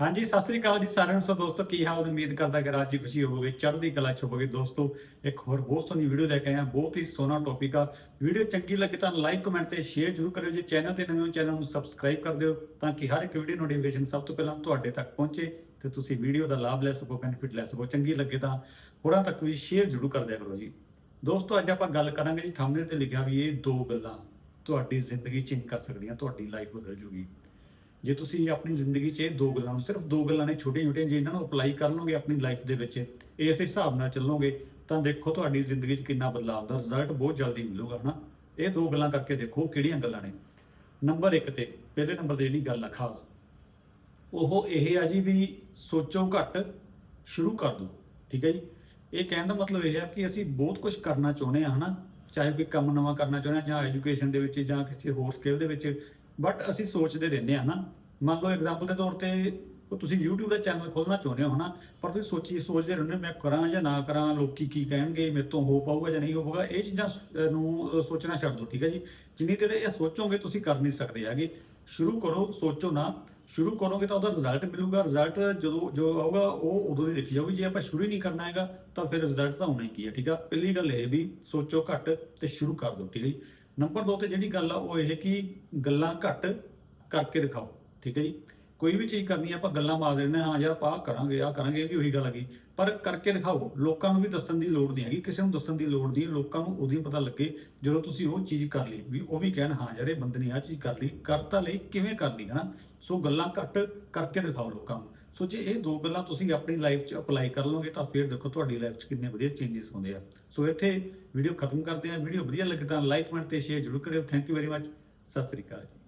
ਹਾਂਜੀ, ਸਤਿ ਸ੍ਰੀ ਅਕਾਲ ਜੀ ਸਾਰਿਆਂ ਨੂੰ। ਸੋ ਦੋਸਤੋ, ਕੀ ਹਾਲ? ਉਮੀਦ ਕਰਦਾ ਕਿ ਰਾਜੀ ਖੁਸ਼ੀ ਹੋਵੋਗੇ, ਚੜ੍ਹਦੀ ਕਲਾ ਚ ਹੋਵੋਗੇ। ਦੋਸਤੋ, ਇੱਕ ਹੋਰ ਬਹੁਤ ਸੋਹਣੀ ਵੀਡੀਓ ਲੈ ਕੇ ਆਇਆ ਬਹੁਤ ਹੀ ਸੋਹਣਾ ਟੌਪਿਕ ਆ। ਵੀਡੀਓ ਚੰਗੀ ਲੱਗੇ ਤਾਂ ਲਾਈਕ ਕਮੈਂਟ ਤੇ ਸ਼ੇਅਰ ਜ਼ਰੂਰ ਕਰਿਓ ਜੀ। ਚੈਨਲ ਤੇ ਨਵੇਂ ਹੋ, ਚੈਨਲ ਨੂੰ ਸਬਸਕ੍ਰਾਈਬ ਕਰ ਦਿਓ ਤਾਂ ਕਿ ਹਰ ਇੱਕ ਵੀਡੀਓ ਨੋਟੀਫਿਕੇਸ਼ਨ ਸਭ ਤੋਂ ਪਹਿਲਾਂ ਤੁਹਾਡੇ ਤੱਕ ਪਹੁੰਚੇ ਤੇ ਤੁਸੀਂ ਵੀਡੀਓ ਦਾ ਲਾਭ ਲੈ ਸਕੋ ਬੈਨੀਫਿਟ ਲੈ ਸਕੋ। ਚੰਗੀ ਲੱਗੇ ਤਾਂ ਹੋਰਾਂ ਤੱਕ ਵੀ ਸ਼ੇਅਰ ਜ਼ਰੂਰ ਕਰ ਦਿਆ ਕਰੋ ਜੀ। ਦੋਸਤੋ, ਅੱਜ ਆਪਾਂ ਗੱਲ ਕਰਾਂਗੇ ਜੀ ਥੰਬਨੇਲ ਤੇ ਲਿਖਿਆ ਵੀ ਇਹ ਦੋ ਗੱਲਾਂ ਤੁਹਾਡੀ ਜ਼ਿੰਦਗੀ ਚੇਂਜ ਕਰ ਸਕਦੀਆਂ, ਤੁਹਾਡੀ ਲਾਈਫ ਬਦਲ ਜੂਗੀ। ਜੇ ਤੁਸੀਂ ਆਪਣੀ ਜ਼ਿੰਦਗੀ 'ਚ ਇਹ ਦੋ ਗੱਲਾਂ ਨੂੰ ਸਿਰਫ ਦੋ ਗੱਲਾਂ ਨੇ ਛੋਟੀਆਂ ਛੋਟੀਆਂ ਜੇ ਇਹਨਾਂ ਨੂੰ ਅਪਲਾਈ ਕਰ ਲਓਗੇ ਆਪਣੀ ਲਾਈਫ ਦੇ ਵਿੱਚ ਇਸ ਹਿਸਾਬ ਨਾਲ ਚੱਲੋਗੇ, ਤਾਂ ਦੇਖੋ ਤੁਹਾਡੀ ਜ਼ਿੰਦਗੀ 'ਚ ਕਿੰਨਾ ਬਦਲਾਅ ਦਾ ਰਿਜ਼ਲਟ ਬਹੁਤ ਜਲਦੀ ਮਿਲੂਗਾ, ਹਨਾ? ਇਹ ਦੋ ਗੱਲਾਂ ਕਰਕੇ ਦੇਖੋ ਕਿਹੜੀਆਂ ਗੱਲਾਂ ਨੇ। ਨੰਬਰ 1 ਤੇ, ਪਹਿਲੇ ਨੰਬਰ ਤੇ ਜਿਹੜੀ ਗੱਲ ਆ ਖਾਸ, ਉਹ ਇਹ ਆ ਜੀ ਵੀ ਸੋਚੋ ਘੱਟ, ਸ਼ੁਰੂ ਕਰ ਦਿਓ, ਠੀਕ ਹੈ ਜੀ? ਇਹ ਕਹਿਣ ਦਾ ਮਤਲਬ ਇਹ ਹੈ ਕਿ ਅਸੀਂ ਬਹੁਤ ਕੁਝ ਕਰਨਾ ਚਾਹੁੰਦੇ ਆ, ਹਨਾ? ਚਾਹੇ ਕੋਈ ਕੰਮ ਨਵਾਂ ਕਰਨਾ ਚਾਹੁੰਦੇ ਆ, ਜਾਂ ਐਜੂਕੇਸ਼ਨ ਦੇ ਵਿੱਚ, ਜਾਂ ਕਿਸੇ ਹੋਰ ਸਕਿੱਲ ਦੇ ਵਿੱਚ ਬਟ ਅਸੀਂ ਸੋਚਦੇ ਰਹਿੰਦੇ ਆ ਨਾ। ਮੰਨ ਲਓ ਐਗਜ਼ਾਮਪਲ ਦੇ ਤੌਰ ਤੇ ਤੁਸੀਂ YouTube ਦਾ ਚੈਨਲ ਖੋਲਣਾ ਚਾਹੁੰਦੇ ਹੋ ਹਨਾ ਪਰ ਤੁਸੀਂ ਸੋਚੀ ਸੋਚਦੇ ਰਹਿੰਦੇ ਹੋ, ਮੈਂ ਕਰਾਂ ਜਾਂ ਨਾ ਕਰਾਂ ਲੋਕੀ ਕੀ ਕਹਿਣਗੇ ਮੇਰੇ ਤੋਂ ਹੋ ਪਾਊਗਾ ਜਾਂ ਨਹੀਂ ਹੋ ਪਾਊਗਾ ਇਹ ਚੀਜ਼ਾਂ ਸ- ਨੂੰ ਸੋਚਣਾ ਛੱਡ ਦਿਓ ਠੀਕ ਹੈ ਜੀ। ਜਿੰਨੀ ਦੇਰ ਇਹ ਸੋਚੋਗੇ ਤੁਸੀਂ ਕਰ ਨਹੀਂ ਸਕਦੇ ਹੈਗੇ। ਸ਼ੁਰੂ ਕਰੋ ਸੋਚੋ ਨਾ। ਸ਼ੁਰੂ ਕਰੋਗੇ ਤਾਂ ਉਹਦਾ ਰਿਜ਼ਲਟ ਮਿਲੂਗਾ। ਰਿਜ਼ਲਟ ਜਦੋਂ ਜੋ ਆਊਗਾ ਉਹ ਉਦੋਂ ਦੀ ਦੇਖੀ ਜਾਊਗੀ। ਜੇ ਆਪਾਂ ਸ਼ੁਰੂ ਹੀ ਨਹੀਂ ਕਰਨਾ ਹੈਗਾ ਤਾਂ ਫਿਰ ਰਿਜ਼ਲਟ ਤਾਂ ਹੋਣਾ ਹੀ ਕੀ ਹੈ ਠੀਕ ਆ ਪਹਿਲੀ ਗੱਲ ਇਹ ਵੀ ਸੋਚੋ ਘੱਟ ਤੇ ਸ਼ੁਰੂ ਕਰ ਦਿਓ ਠੀਕ ਹੈ ਜੀ। ਨੰਬਰ 2 ਤੇ ਜਿਹੜੀ ਗੱਲ ਆ ਉਹ ਇਹ ਕਿ ਗੱਲਾਂ ਘੱਟ ਕਰਕੇ ਦਿਖਾਓ, ਠੀਕ ਹੈ ਜੀ? ਕੋਈ ਵੀ ਚੀਜ਼ ਕਰਨੀ ਆ, ਆਪਾਂ ਗੱਲਾਂ ਮਾਰ ਦਿੰਦੇ ਹਾਂ ਯਾਰ ਆਪਾਂ ਆਹ ਕਰਾਂਗੇ ਆ ਕਰਾਂਗੇ, ਇਹ ਵੀ ਉਹੀ ਗੱਲ ਹੈਗੀ ਪਰ ਕਰਕੇ ਦਿਖਾਓ, ਲੋਕਾਂ ਨੂੰ ਵੀ ਦੱਸਣ ਦੀ ਲੋੜ ਨਹੀਂ ਹੈਗੀ, ਕਿਸੇ ਨੂੰ ਦੱਸਣ ਦੀ ਲੋੜ ਨਹੀਂ, ਲੋਕਾਂ ਨੂੰ ਉਦੋਂ ਹੀ ਪਤਾ ਲੱਗੇ ਜਦੋਂ ਤੁਸੀਂ ਉਹ ਚੀਜ਼ ਕਰ ਲਈ, ਵੀ ਉਹ ਵੀ ਕਹਿਣ, ਹਾਂ ਯਾਰ ਇਹ ਬੰਦੇ ਨੇ ਆ ਚੀਜ਼ ਕਰ ਲਈ, ਕਰਤਾ ਲਈ ਕਿਵੇਂ ਕਰ ਲਈ, ਹਨਾ? ਸੋ ਗੱਲਾਂ ਘੱਟ ਕਰਕੇ ਦਿਖਾਓ ਲੋਕਾਂ ਨੂੰ। ਸੋ ਜੇ ਇਹ ਦੋ ਗੱਲਾਂ ਤੁਸੀਂ ਆਪਣੀ ਲਾਈਫ 'ਚ ਅਪਲਾਈ ਕਰ ਲਓਗੇ ਤਾਂ ਫਿਰ ਦੇਖੋ ਤੁਹਾਡੀ ਲਾਈਫ 'ਚ ਕਿੰਨੇ ਵਧੀਆ ਚੇਂਜਸ ਹੁੰਦੇ ਆ। ਸੋ ਇੱਥੇ ਵੀਡੀਓ ਖਤਮ ਕਰਦੇ ਆ ਵੀਡੀਓ ਵਧੀਆ ਲੱਗੇ ਤਾਂ ਲਾਈਕ ਕਮੈਂਟ ਤੇ ਸ਼ੇਅਰ ਜ਼ਰੂਰ ਕਰਿਓ। Thank you very much Sat Sri ਅਕਾਲ ਜੀ।